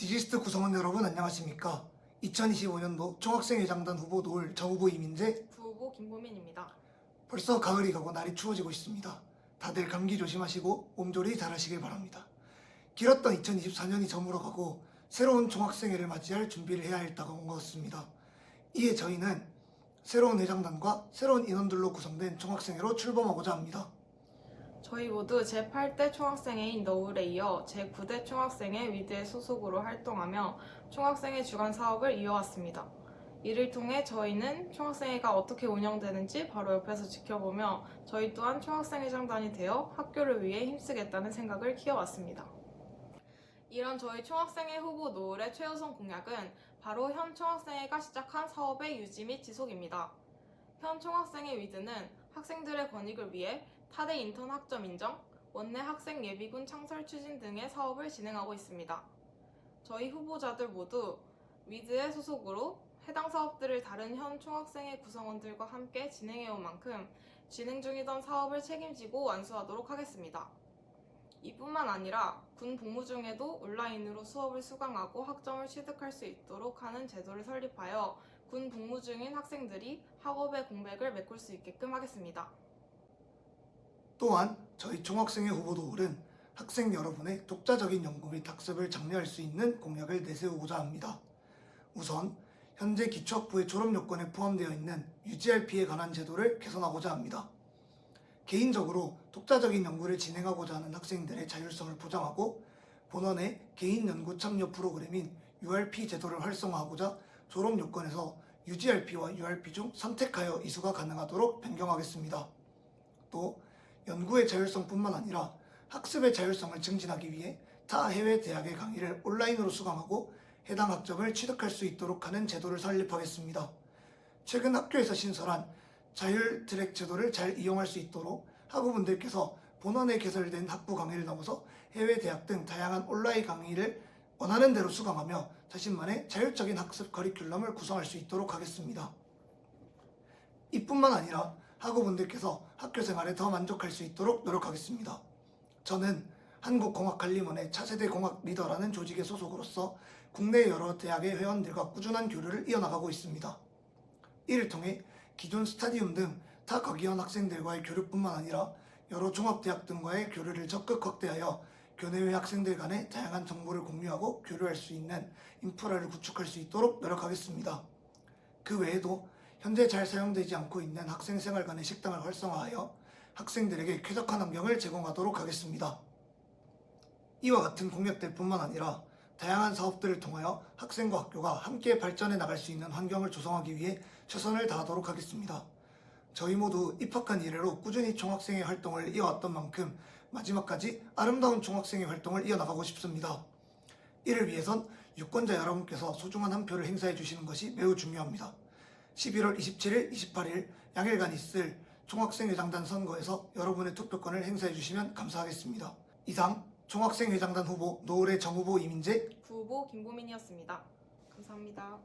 디지스트 구성원 여러분 안녕하십니까? 2025년도 총학생회장단 후보 노을 정후보 이민재 부후보 김보민입니다. 벌써 가을이 가고 날이 추워지고 있습니다. 다들 감기 조심하시고 몸조리 잘하시길 바랍니다. 길었던 2024년이 저물어가고 새로운 총학생회를 맞이할 준비를 해야 할 때가 온 것 같습니다. 이에 저희는 새로운 회장단과 새로운 인원들로 구성된 총학생회로 출범하고자 합니다. 저희 모두 제8대 총학생회인 너울에 이어 제9대 총학생회 위드의 소속으로 활동하며 총학생회 주간 사업을 이어왔습니다. 이를 통해 저희는 총학생회가 어떻게 운영되는지 바로 옆에서 지켜보며 저희 또한 총학생회장단이 되어 학교를 위해 힘쓰겠다는 생각을 키워왔습니다. 이런 저희 총학생회 후보 노을의 최우선 공약은 바로 현 총학생회가 시작한 사업의 유지 및 지속입니다. 현 총학생회 위드는 학생들의 권익을 위해 타대 인턴 학점 인정, 원내 학생 예비군 창설 추진 등의 사업을 진행하고 있습니다. 저희 후보자들 모두 위드의 소속으로 해당 사업들을 다른 현 총학생회 구성원들과 함께 진행해온 만큼 진행 중이던 사업을 책임지고 완수하도록 하겠습니다. 이뿐만 아니라 군 복무 중에도 온라인으로 수업을 수강하고 학점을 취득할 수 있도록 하는 제도를 설립하여 군 복무 중인 학생들이 학업의 공백을 메꿀 수 있게끔 하겠습니다. 또한 저희 총학생회 후보 노을은 학생 여러분의 독자적인 연구 및 학습을 장려할 수 있는 공약을 내세우고자 합니다. 우선 현재 기초학부의 졸업 요건에 포함되어 있는 UGRP에 관한 제도를 개선하고자 합니다. 개인적으로 독자적인 연구를 진행하고자 하는 학생들의 자율성을 보장하고 본원의 개인 연구 참여 프로그램인 URP 제도를 활성화하고자 졸업 요건에서 UGRP와 URP 중 선택하여 이수가 가능하도록 변경하겠습니다. 또 연구의 자율성뿐만 아니라 학습의 자율성을 증진하기 위해 타 해외 대학의 강의를 온라인으로 수강하고 해당 학점을 취득할 수 있도록 하는 제도를 설립하겠습니다. 최근 학교에서 신설한 자율 트랙 제도를 잘 이용할 수 있도록 학우분들께서 본원에 개설된 학부 강의를 넘어서 해외 대학 등 다양한 온라인 강의를 원하는 대로 수강하며 자신만의 자율적인 학습 커리큘럼을 구성할 수 있도록 하겠습니다. 이뿐만 아니라 학우분들께서 학교 생활에 더 만족할 수 있도록 노력하겠습니다. 저는 한국공학관리원의 차세대 공학 리더라는 조직의 소속으로서 국내 여러 대학의 회원들과 꾸준한 교류를 이어나가고 있습니다. 이를 통해 기존 스타디움 등타 과기원 학생들과의 교류뿐만 아니라 여러 종합대학 등과의 교류를 적극 확대하여 교내외 학생들 간의 다양한 정보를 공유하고 교류할 수 있는 인프라를 구축할 수 있도록 노력하겠습니다. 그 외에도 현재 잘 사용되지 않고 있는 학생생활 간의 식당을 활성화하여 학생들에게 쾌적한 환경을 제공하도록 하겠습니다. 이와 같은 공약들 뿐만 아니라 다양한 사업들을 통하여 학생과 학교가 함께 발전해 나갈 수 있는 환경을 조성하기 위해 최선을 다하도록 하겠습니다. 저희 모두 입학한 이래로 꾸준히 총학생회 활동을 이어왔던 만큼 마지막까지 아름다운 총학생회 활동을 이어나가고 싶습니다. 이를 위해선 유권자 여러분께서 소중한 한 표를 행사해 주시는 것이 매우 중요합니다. 11월 27일, 28일 양일간 있을 총학생회장단 선거에서 여러분의 투표권을 행사해 주시면 감사하겠습니다. 이상 총학생회장단 후보 노을의 정 후보 이민재 부후보 김보민이었습니다. 감사합니다.